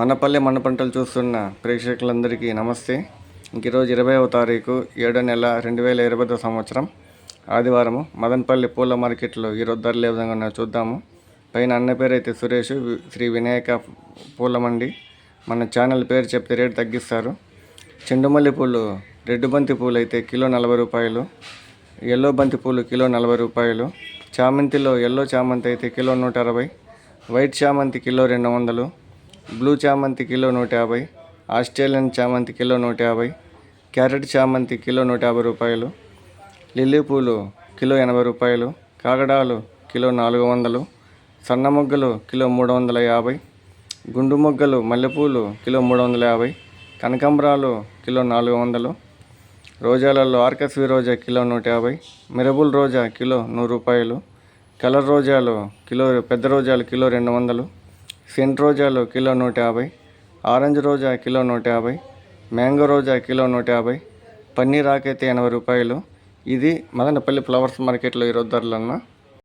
మనపల్లి మన పంటలు చూస్తున్న ప్రేక్షకులందరికీ నమస్తే. ఇంక ఈరోజు ఇరవైవ తారీఖు ఏడో నెల రెండు వేల ఇరవై సంవత్సరం. ఆదివారము మదనపల్లి పూల మార్కెట్లో ఈరోజు ధరలు ఏ విధంగా ఉన్నాయో చూద్దాము. పైన అన్న పేరు అయితే సురేష్ శ్రీ వినాయక పూల మండి మన ఛానల్ పేరు చెప్తే రేటు తగ్గిస్తారు. చెండుమల్లి పూలు రెడ్డు బంతి పూలు అయితే కిలో నలభై రూపాయలు. ఎల్లో బంతి పూలు కిలో నలభై రూపాయలు. చామంతిలో ఎల్లో చామంతి అయితే కిలో నూట అరవై. వైట్ చామంతి కిలో రెండు వందలు. బ్లూ చామంతి కిలో నూట యాభై ఆస్ట్రేలియన్ చామంతి కిలో నూట యాభై క్యారెట్ చామంతి కిలో నూట యాభై రూపాయలు లిల్లీ పూలు కిలో ఎనభై రూపాయలు కాగడాలు కిలో నాలుగు వందలు సన్న మొగ్గలు కిలో మూడు వందల యాభై గుండు మొగ్గలు మల్లెపూలు కిలో మూడు వందల యాభై కనకాంబరాలు కిలో నాలుగు వందలు రోజాలలో ఆర్కస్వి రోజా కిలో నూట యాభై మిరబుల్ రోజా కిలో నూరు రూపాయలు కలర్ రోజాలు కిలో పెద్ద రోజాలు కిలో రెండు వందలు సెంట్ రోజాలు కిలో నూట యాభై ఆరెంజ్ రోజా కిలో నూట యాభై మ్యాంగో రోజా కిలో నూట యాభై పన్నీర్ ఆకైతే ఎనభై రూపాయలు. ఇది మదనపల్లి ఫ్లవర్స్ మార్కెట్లో ఈరోజు ధరలన్నా